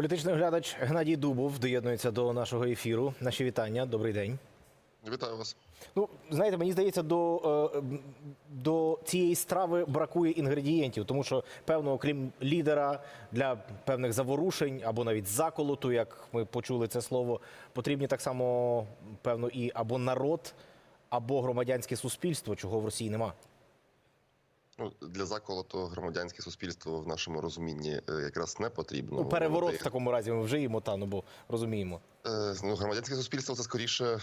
Політичний оглядач Геннадій Дубов доєднується до нашого ефіру. Наші вітання. Добрий день. Вітаю вас. Ну, знаєте, мені здається, до, е, до цієї страви бракує інгредієнтів, тому що, певно, окрім лідера для певних заворушень або навіть заколоту, як ми почули це слово, потрібні так само, певно, і або народ, або громадянське суспільство, чого в Росії нема. Ну для заколоту громадянське суспільство в нашому розумінні е, якраз не потрібно. Ну, переворот в такому разі ми вжиємо та ну бо розуміємо. Е, Ну, громадянське суспільство це скоріше е,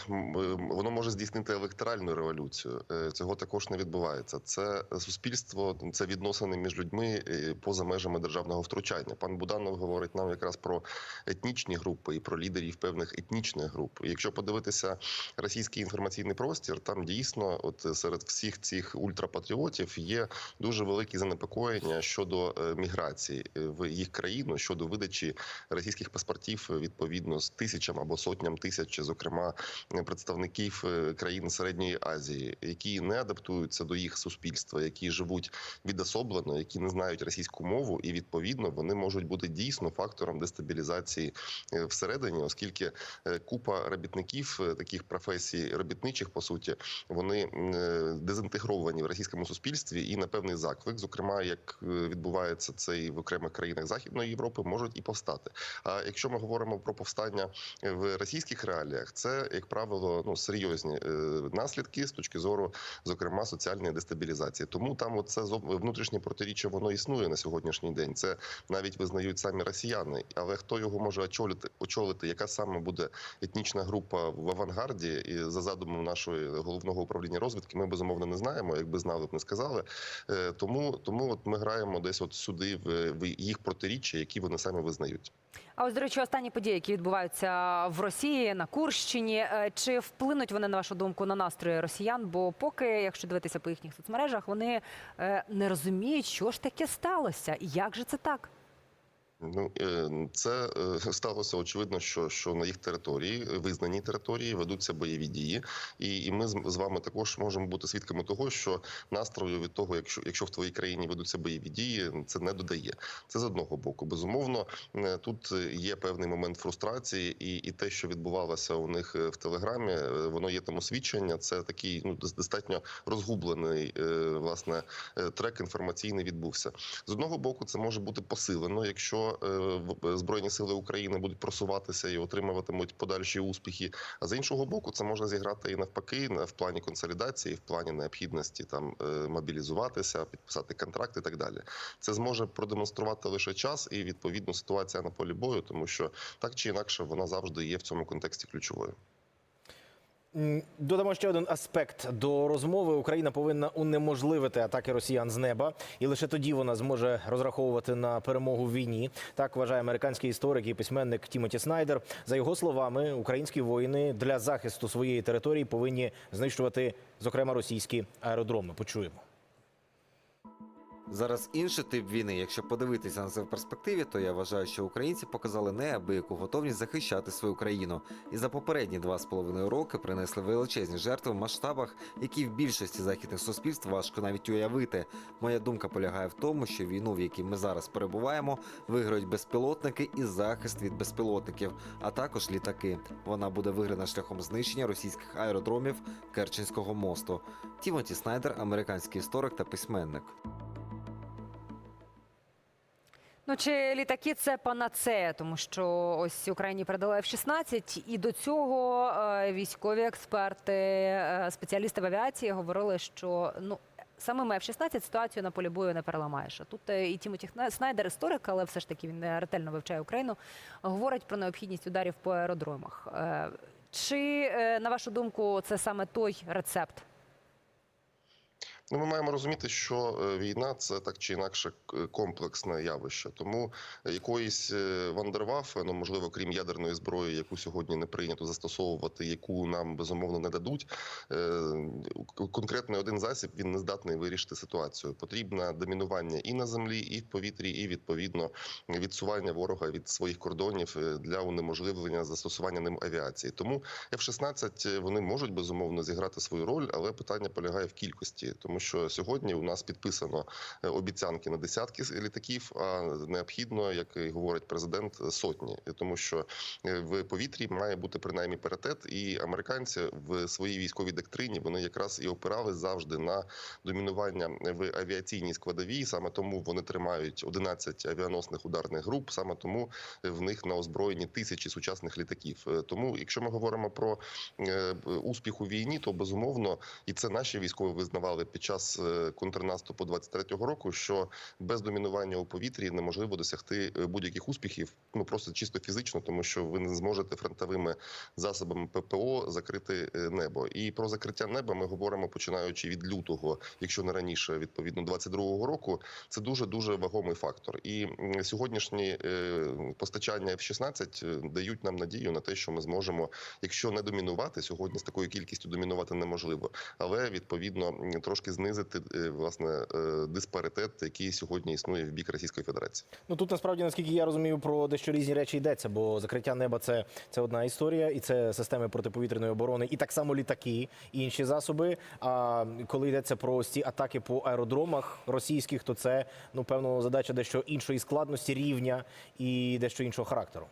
воно може здійснити електоральну революцію. Цього також не відбувається. Це суспільство, це відносини між людьми поза межами державного втручання. Пан Буданов говорить нам якраз про етнічні групи і про лідерів певних етнічних груп. Якщо подивитися російський інформаційний простір, там дійсно, от серед всіх цих ультрапатріотів є дуже великі занепокоєння щодо е, міграції е, в їх країну щодо видачі російських паспортів е, відповідно з тисячам або сотням тисяч, зокрема представників країн середньої Азії, які не адаптуються до їх суспільства, які живуть відособлено, які не знають російську мову, і відповідно вони можуть бути дійсно фактором дестабілізації всередині, оскільки купа робітників таких професій робітничих, по суті, вони дезінтегровані в російському суспільстві і на певний заклик, зокрема, як е, відбувається це і в окремих країнах Західної Європи, можуть і повстати. А якщо ми говоримо про повстання в російських реаліях, це як правило ну серйозні е, наслідки з точки зору, зокрема, соціальної дестабілізації. Тому там зо- внутрішнє протиріччя воно існує на сьогоднішній день. Це навіть визнають самі росіяни. Але хто його може очолити, очолити, яка саме буде етнічна група в авангарді, і за задумом нашої головного управління розвідки, ми безумовно не знаємо. Якби знали, б не сказали. Е, Тому тому от ми граємо десь от сюди в, їх протиріччя, які вони самі визнають. А ось, до речі, останні події, які відбуваються в Росії на Курщині, е, чи вплинуть вони на вашу думку на настрої росіян? Бо поки, якщо дивитися по їхніх соцмережах, вони е, не розуміють, що ж таке сталося, і як же це так? Ну е, це е, сталося очевидно, що що на їх території, визнаній території, ведуться бойові дії, і, і ми з, вами також можемо бути свідками того, що настрою від того, якщо якщо в твоїй країні ведуться бойові дії, це не додає. Це з одного боку. Безумовно, е, тут є певний момент фрустрації, і, і те, що відбувалося у них е, в телеграмі, е, воно є тому свідчення. Це такий ну достатньо розгублений е, власне е, трек інформаційний відбувся. З одного боку, це може бути посилено, якщо е, в- збройні сили України будуть просуватися і отримуватимуть подальші успіхи. А з іншого боку, це можна зіграти і навпаки в плані консолідації, в плані необхідності там е, мобілізуватися, підписати контракт і так далі. Це зможе продемонструвати лише час і відповідно ситуація на полі бою, тому що так чи інакше вона завжди є в цьому контексті ключовою. Додамо ще один аспект до розмови. Україна повинна унеможливити атаки росіян з неба, і лише тоді вона зможе розраховувати на перемогу в війні. Так вважає американський історик і письменник Тімоті Снайдер. За його словами, українські воїни для захисту своєї території повинні знищувати, зокрема, російські аеродроми. Почуємо. Зараз інший тип війни. Якщо подивитися на це в перспективі, то я вважаю, що українці показали неабияку готовність захищати свою країну, і за попередні два з половиною роки принесли величезні жертви в масштабах, які в більшості західних суспільств важко навіть уявити. Моя думка полягає в тому, що війну, в якій ми зараз перебуваємо, виграють безпілотники і захист від безпілотників, а також літаки. Вона буде виграна шляхом знищення російських аеродромів Керченського мосту. Тімоті Снайдер, американський історик та письменник. Ну чи літаки це панацея, тому що ось Україні передали F-16, і до цього е, військові експерти, е, спеціалісти в авіації говорили, що ну. Самими F-16 ситуацію на полі бою не переламаєш. А Тут е, і Тімоті Снайдер, історик, але все ж таки він ретельно вивчає Україну, говорить про необхідність ударів по аеродромах. Чи, на вашу думку, це саме той рецепт? Ну, ми маємо розуміти, що е, війна це так чи інакше комплексне явище. Тому якоїсь е, вандервафи, ну можливо, крім ядерної зброї, яку сьогодні не прийнято застосовувати, яку нам безумовно не дадуть. е, Конкретний один засіб він не здатний вирішити ситуацію. Потрібне домінування і на землі, і в повітрі, і відповідно відсування ворога від своїх кордонів для унеможливлення застосування ним авіації. Тому F-16 вони можуть безумовно зіграти свою роль, але питання полягає в кількості, тому тому що сьогодні у нас підписано е, обіцянки на десятки літаків, а необхідно, як і говорить президент, сотні, тому що е, в повітрі має бути принаймні паритет, і американці в своїй військовій доктрині вони якраз і опирались завжди на домінування в авіаційній складовій. Саме тому вони тримають 11 авіаносних ударних груп. Саме тому в них на озброєнні тисячі сучасних літаків. Е, Тому, якщо ми говоримо про успіх у війні, то безумовно і це наші військові визнавали під час е, контрнаступу 23-го року, що без домінування у повітрі неможливо досягти е, будь-яких успіхів, ну просто чисто фізично, тому що ви не зможете фронтовими засобами ППО закрити е, небо. І про закриття неба ми говоримо починаючи від лютого, якщо не раніше, відповідно 22-го року. Це дуже дуже вагомий фактор. І сьогоднішні постачання F-16 е, дають нам надію на те, що ми зможемо, якщо не домінувати сьогодні з такою кількістю домінувати неможливо, але відповідно трошки знизити е, власне е, диспаритет, який сьогодні існує в бік Російської Федерації. Ну тут насправді, наскільки я розумію, про дещо різні речі йдеться, бо закриття неба це, це одна історія, і це системи протиповітряної оборони, і так само літаки, і інші засоби. А коли йдеться про ці атаки по аеродромах російських, то це ну певно задача дещо іншої складності, рівня і дещо іншого характеру.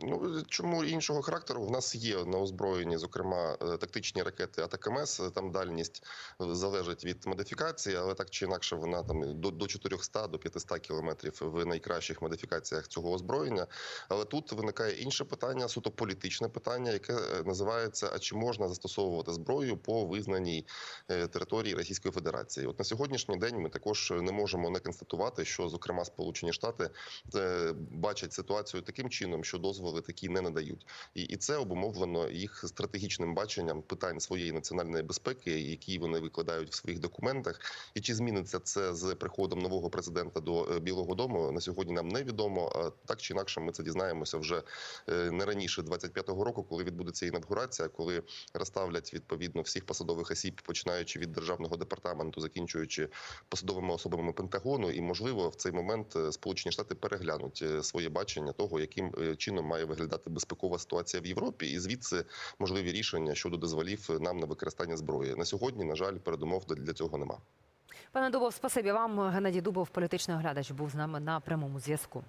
Ну чому іншого характеру? В нас є на озброєнні, зокрема, е, тактичні ракети Атакамс. Там дальність е, залежить від модифікації, але так чи інакше вона там до, до 400 до 500 кілометрів в найкращих модифікаціях цього озброєння. Але тут виникає інше питання, суто політичне питання, яке е, називається: а чи можна застосовувати зброю по визнаній е, території Російської Федерації? От на сьогоднішній день ми також не можемо не констатувати, що зокрема Сполучені Штати е, бачать ситуацію таким чином, що дозволи такі не надають, і, і це обумовлено їх стратегічним баченням питань своєї національної безпеки, які вони викладають в своїх документах. І чи зміниться це з приходом нового президента до е, Білого Дому на сьогодні нам невідомо. Так чи інакше, ми це дізнаємося вже е, не раніше 25-го року, коли відбудеться інавгурація, коли розставлять відповідно всіх посадових осіб, починаючи від державного департаменту, закінчуючи посадовими особами Пентагону, і можливо в цей момент е, Сполучені Штати переглянуть своє бачення того, яким чином має виглядати безпекова ситуація в Європі, і звідси можливі рішення щодо дозволів нам на використання зброї. На сьогодні, на жаль, передумов для цього нема. Пане Дубов, спасибі вам. Геннадій Дубов, політичний оглядач, був з нами на прямому зв'язку.